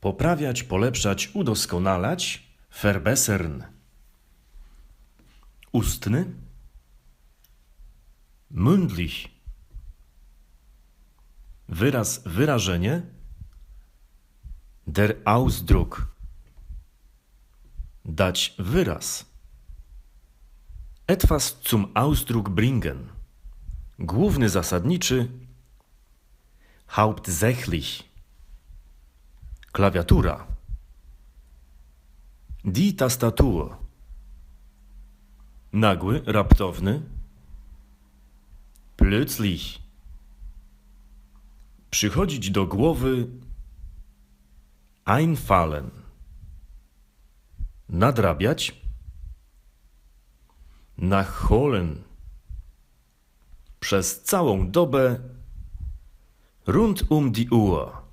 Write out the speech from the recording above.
Poprawiać, polepszać, udoskonalać. Verbessern. Ustny. Mündlich. Wyraz, wyrażenie. Der Ausdruck. Dać wyraz. Etwas zum Ausdruck bringen. Główny zasadniczy. Hauptsächlich. Klawiatura. Die Tastatur. Nagły, raptowny. Plötzlich. Przychodzić do głowy. Einfallen. Nadrabiać. Nachholen. Przez całą dobę. Rund um die Uhr.